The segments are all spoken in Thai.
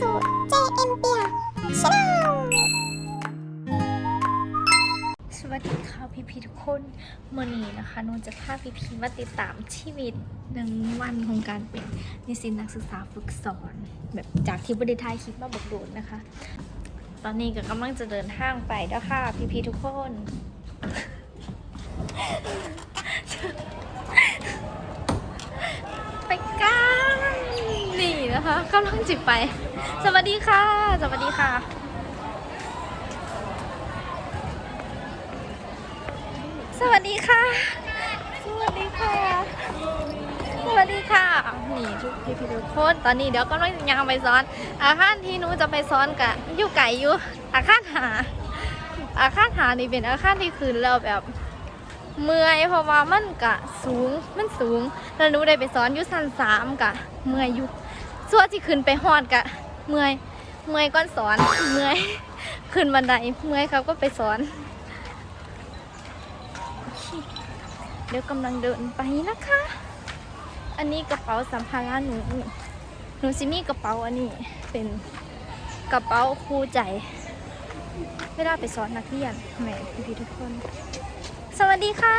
สู่ JM เปียชาแนลสวัสดีค่ะพี่พีทุกคนเมื่อนี้นะคะนนจะพาพี่พีมาติดตามชีวิตหนึ่งวันของการเป็นนิสิตนักศึกษาฝึกสอน แบบจากที่บริทายคลิปมาบอกโดนนะคะ ตอนนี้ก็กำลังจะเดินทางไปแล้วค่ะพี่พีทุกคนไปกัน นะคะกำลังจิบไป สวัสดีค่ะ สวัสดีค่ะ สวัสดีค่ะ สวัสดีค่ะ สวัสดีค่ะ นี่ทุกพี่พี่ทุกคน ตอนนี้เดี๋ยวก็ต้องยังไปซ้อน อาคารที่หนูจะไปซ้อนกะอยู่ไก่อยู่ อาคารหา อาคารหานี่เป็นอาคารที่คืนแล้วแบบเมื่อยเพราะว่ามันกะสูงมันสูง แล้วหนูได้ไปซ้อนอยู่ชั้นสามกะเมื่อยอยู่ ส่วนที่ขึ้นไปฮอดกะ เมื่อย เมื่อยก้อนสอน เมื่อย ขึ้นบันได เมื่อยเขาก็ไปสอน เดี๋ยวกำลังเดินไปนะคะ อันนี้กระเป๋าสัมภาระหนู หนูซิมีกระเป๋าอันนี้ เป็นกระเป๋าคู่ใจ เวลาไปสอนนักเรียนแหมพี่ทุกคน สวัสดีค่ะ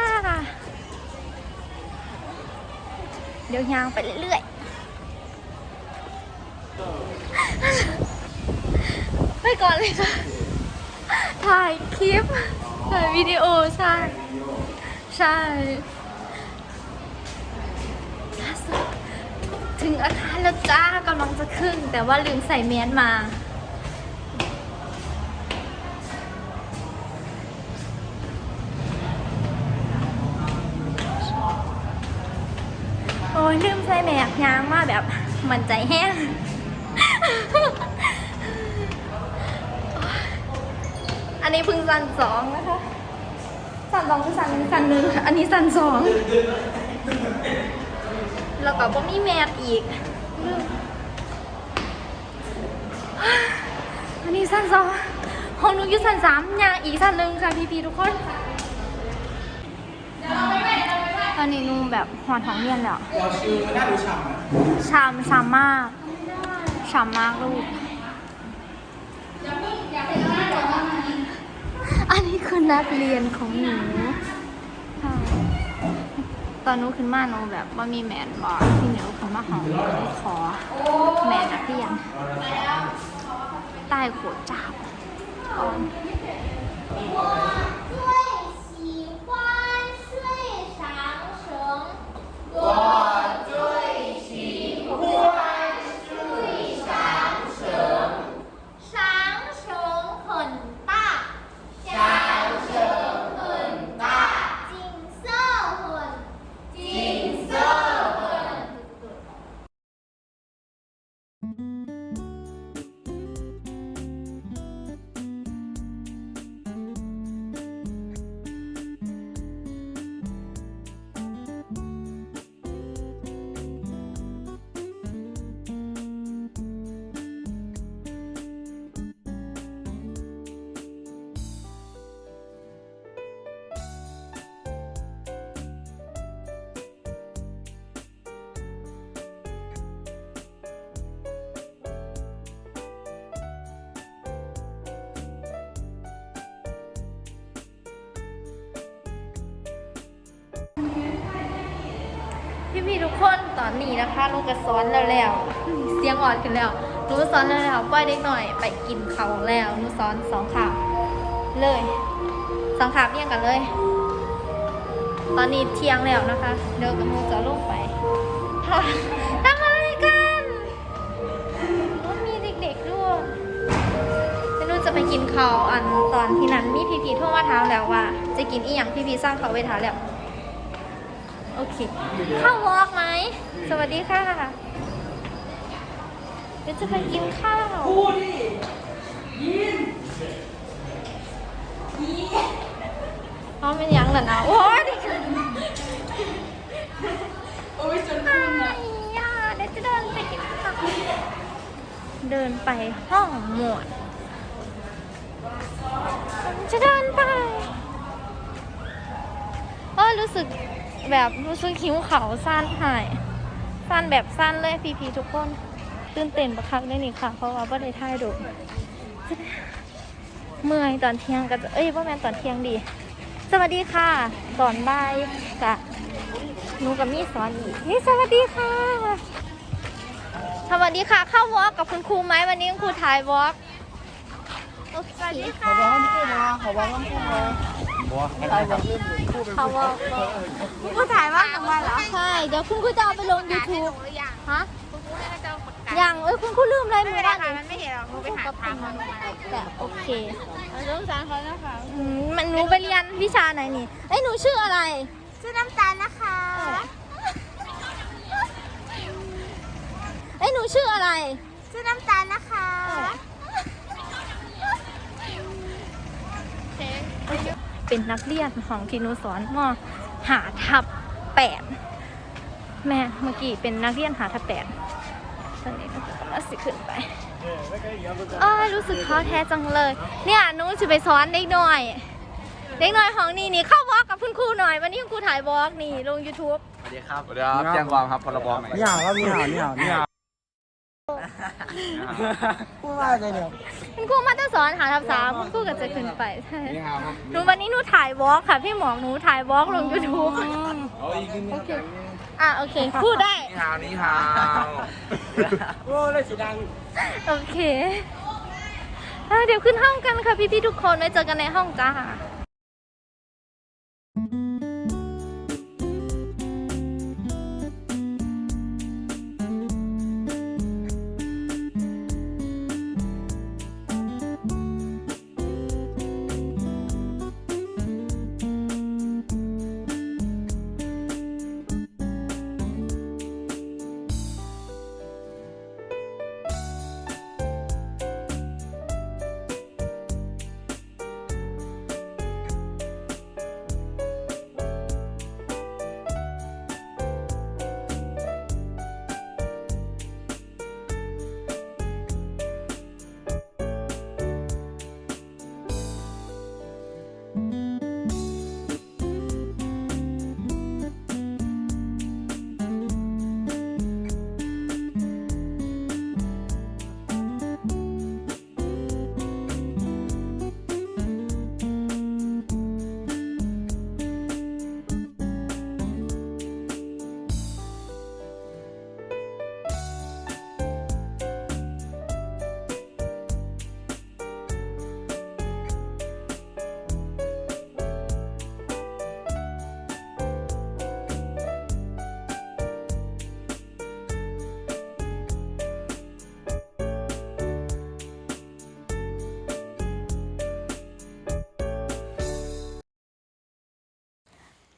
เดี๋ยวยางไปเรื่อยๆ ไปก่อนเลยค่ะ ถ่ายคลิป ถ่ายวิดีโอใช่ ใช่ล่าสุดถึงอาคารแล้วจ้ากำลังจะขึ้น แต่ว่าลืมใส่แมสมา โอ้ยลืมใส่แมสยางมาแบบมันใจแห้ง อันนี้เพึ่งสันสองนะคะ สันสองคือสันหนึ่งสันหนึ่งอันนี้สันสองแล้วก็บ่มีแมทอีก อันนี้สันสองของหนูอยู่สันสามยางอีกสันหนึ่งค่ะพี่พีทุกคนตอนนี้หนูแบบหอดท้องเรียนแล้วเราชื่อน่าดูฉ่ำอะชามชามมากชามมากลูกอั นักเรียนของหนูค่ะตอนนู้ขึ้นมาหนูแบบว่ามีแมนบอกที่หนูขึ้นมาหอมก็เลยขอแมนนักเรียนใต้ขวดจับ พี่พี่ๆทุกคนตอนนี้นะคะลูกก็สอนแล้วแล้วเสียงอ่อนขึ้นแล้วหนูสอนแล้วแล้วปล่อยเด็กหน่อย ไปกินเขาวแล้วหนูสอนสองขาเลยสองขาเรียงกันเลย ตอนนี้เที่ยงแล้วนะคะ เดี๋ยวกับหนูจะลงไปทำอะไรกันว่ามีเด็กๆด้วยล้วหนูจะไปกินข้าวอันตอนที่นั้นมีพี่พีโทรมาถามแล้วว่า จะกินอีหยังพี่พีสร้างเขาไว้ถามแล้ว โอเค เข้าวอล์กไหม สวัสดีค่ะเดี๋ยวจะไปกินข้าวพูดดิยินพร้อมเป็นยังเหรอนะ โอ้ยเด็กโอ้ยจนไอ้ยาเดี๋ยวจะเดินไปกินข้าวเดินไปห้องหมวดจะเดินไปเออรู้สึก แบบรู้สึกหิวเขาวสั้นหายสั้นแบบสั้นเลยพีพีทุกคนตื่นเต้นประคักได้นี่ค่ะ เพราะว่าบ่ได้ท่ายดูเมื่อยตอนเที่ยงก็จะเอ้ยว่าแมนตอนเที่ยงดี สวัสดีค่ะ ตอนบ่ายกะหนูกับมี่สอนอีกนี่สวัสดีค่ะสวัสดีค่ะ เข้าวอล์กกับคุณครูไหมวันนี้คุณครูถ่ายวอล์ก โอเคค่ะขอบอกว่าพูดมาเขาวอกคุณครูถ่ายว่าของวันเหรอ ใช่ เดี๋ยวคุณครูจะเอาไปลง YouTube ฮะอยังเอ้ยคุณครูลืมอะไรหนูบ้างมันไม่เห็นหรอกหนูไปหาทางแต่โอเคสงสารเขานะคะอืมมันหนูไปเรียนวิชาไหนนี่เอ้ยหนูชื่ออะไร ชื่อน้ำตาลนะคะเอ้ยหนูชื่ออะไร ชื่อน้ำตาลนะคะ เป็นนักเรียนของที่หนูสอนมหาทับแปดแม่เมื่อกี้เป็นนักเรียนหาทับแปดตอนนี้ก็กำลังสิขึ้นไปเอ้ยรู้สึกท้อแท้จังเลย เนี่ยหนูจะไปสอนเด็กหน่อย เด็กหน่อยของนี่นี่เข้าวอล์กกับคุณครูหน่อย วันนี้คุณครูถ่ายวอล์กนี่ลง YouTube สวัสดีครับสวัสดีครับแจ้งความครับพรบใหม่ นี่ห่าวครับนี่ห่าวนี่ห่าวนี่ห่าว พูดว่าอะไรเนี่ยคุณครูมาจะสอนหาทับสามคุณครูก็จะขึ้นไปใช่นี่ครับหนูวันนี้หนูถ่ายวอล์กค่ะ พี่หมอกหนูถ่ายวอล์กลง YouTube เอาอีกนิดนึงอะโอเคพูดได้นี่ฮาวนี่ฮาวโอ้เลยสีดังโอเคอะเดี๋ยวขึ้นห้องกันค่ะพี่ๆทุกคนไว้เจอกันในห้องจ้า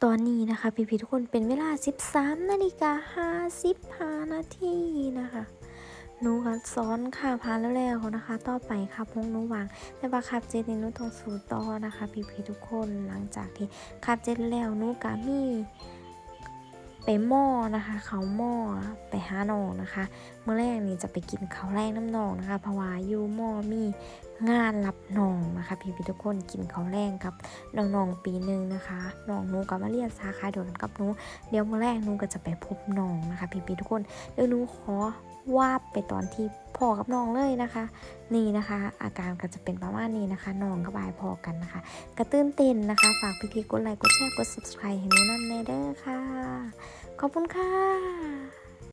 ตอนนี้นะคะพี่ๆทุกคนเป็นเวลา 13นาฬิกา55นาทีนะคะหนูก็ซ้อนค่ะพานแล้วแล้วนะคะ ต่อไปครับพงหนูวางแต่ว่าคับเจ็ดนี่หนูต้องสู่ต่อนะคะพี่ๆทุกคนหลังจากที่คับเจ็ดแล้วหนูกามีไปหม้อนะคะ เขาหม้อไปหาหนองนะคะ เมื่อแรกนี่จะไปกินเขาแรกน้ำหนองนะคะเพราะว่าอยู่หม้อมี งานรับน้องนะคะ พี่ๆทุกคนกินเขาแรงกับน้องๆปีหนึ่งนะคะน้องหนูก็มาเรียนสาขาเดียวกันกับหนูเดี๋ยวมื่อแรกหนูก็จะไปพบน้องนะคะ พี่ๆทุกคนเดี๋ยวหนูขอวาบไปตอนที่พ่อกับน้องเลยนะคะ นี่นะคะ อาการก็จะเป็นประมาณนี้นะคะน้องกับบายพอกันนะคะ กระตื้นเต้นนะคะ ฝากพี่ๆกดไลค์กดแชร์กด subscribe ให้หนูนั่นแน่เด้อค่ะ ขอบคุณค่ะ